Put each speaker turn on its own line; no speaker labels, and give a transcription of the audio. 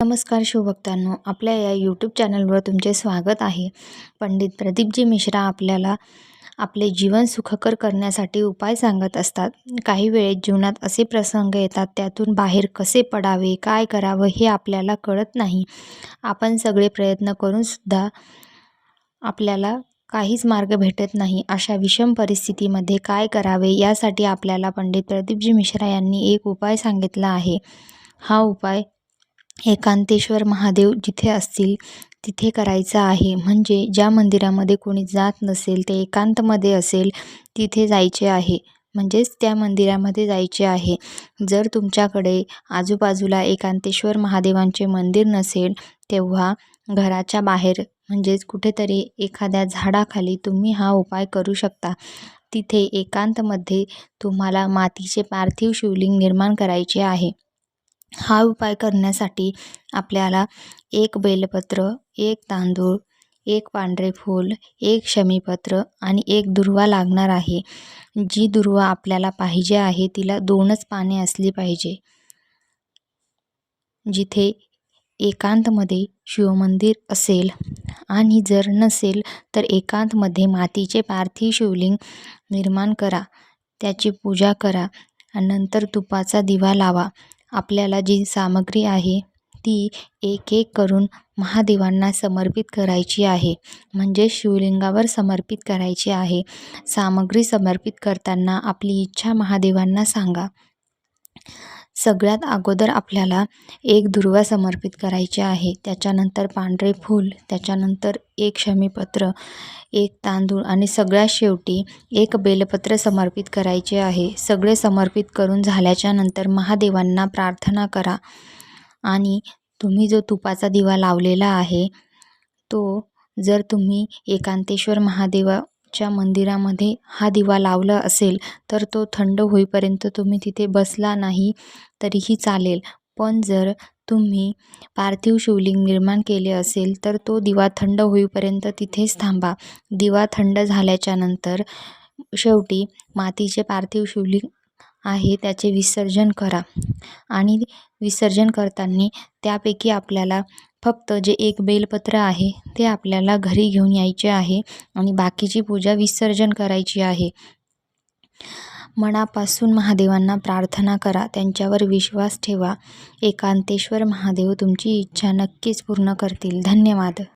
नमस्कार शिवभक्तांनो आपल्या या यूट्यूब चॅनलवर तुमचे स्वागत आहे. पंडित प्रदीपजी मिश्रा आपल्याला आपले जीवन सुखकर करण्यासाठी उपाय सांगत असतात. काही वेळेत जीवनात असे प्रसंग येतात त्यातून बाहेर कसे पडावे काय करावं हे आपल्याला कळत नाही. आपण सगळे प्रयत्न करूनसुद्धा आपल्याला काहीच मार्ग भेटत नाही. अशा विषम परिस्थितीमध्ये काय करावे यासाठी आपल्याला पंडित प्रदीपजी मिश्रा यांनी एक उपाय सांगितला आहे. हा उपाय एकांतेश्वर महादेव जिथे असतील तिथे करायचा आहे. म्हणजे ज्या मंदिरामध्ये कोणी जात नसेल ते एकांतमध्ये असेल तिथे जायचे आहे. म्हणजेच त्या मंदिरामध्ये जायचे आहे. जर तुमच्याकडे आजूबाजूला एकांतेश्वर महादेवांचे मंदिर नसेल तेव्हा घराच्या बाहेर म्हणजेच कुठेतरी एखाद्या झाडाखाली तुम्ही हा उपाय करू शकता. तिथे एकांतमध्ये तुम्हाला मातीचे पार्थिव शिवलिंग निर्माण करायचे आहे. हा उपाय करण्यासाठी आपल्याला एक बेलपत्र एक तांदूळ एक पांढरे फूल एक शमीपत्र आणि एक दुर्वा लागणार आहे. जी दुर्वा आपल्याला पाहिजे आहे तिला दोनच पाने असली पाहिजे. जिथे एकांतमध्ये शिवमंदिर असेल आणि जर नसेल तर एकांतमध्ये मातीचे पार्थिव शिवलिंग निर्माण करा. त्याची पूजा करा. आणि नंतर तुपाचा दिवा लावा. आपल्याला जी सामग्री आहे ती एक एक करून महादेवांना समर्पित करायची आहे. म्हणजे शिवलिंगावर समर्पित करायची आहे. सामग्री समर्पित करताना आपली इच्छा महादेवांना सांगा. सगळ्यात अगोदर आपल्याला एक दुर्वा समर्पित करायची आहे. त्याच्यानंतर पांढरे फूल त्याच्यानंतर एक शमीपत्र एक तांदूळ आणि सगळ्यात शेवटी एक बेलपत्र समर्पित करायचे आहे. सगळे समर्पित करून झाल्याच्यानंतर महादेवांना प्रार्थना करा आणि तुम्ही जो तुपाचा दिवा लावलेला आहे तो जर तुम्ही एकांतेश्वर महादेवा च्या मंदिरामध्ये हा दिवा लावला असेल तर तो थंड होईपर्यंत तुम्ही तिथे बसला नाही तरीही चालेल. पण जर तुम्ही पार्थिव शिवलिंग निर्माण केले असेल तर तो दिवा थंड होईपर्यंत तिथेच थांबा. दिवा थंड झाल्याच्यानंतर शेवटी मातीचे पार्थिव शिवलिंग आहे त्याचे विसर्जन करा. आणि विसर्जन करताना त्यापैकी आपल्याला फक्त जे एक बेलपत्र आहे ते आपल्याला घरी घेऊन यायचे आहे आणि बाकीची पूजा विसर्जन करायची आहे. मनापासून महादेवांना प्रार्थना करा. त्यांच्यावर विश्वास ठेवा. एकांतेश्वर महादेव तुमची इच्छा नक्कीच पूर्ण करतील. धन्यवाद.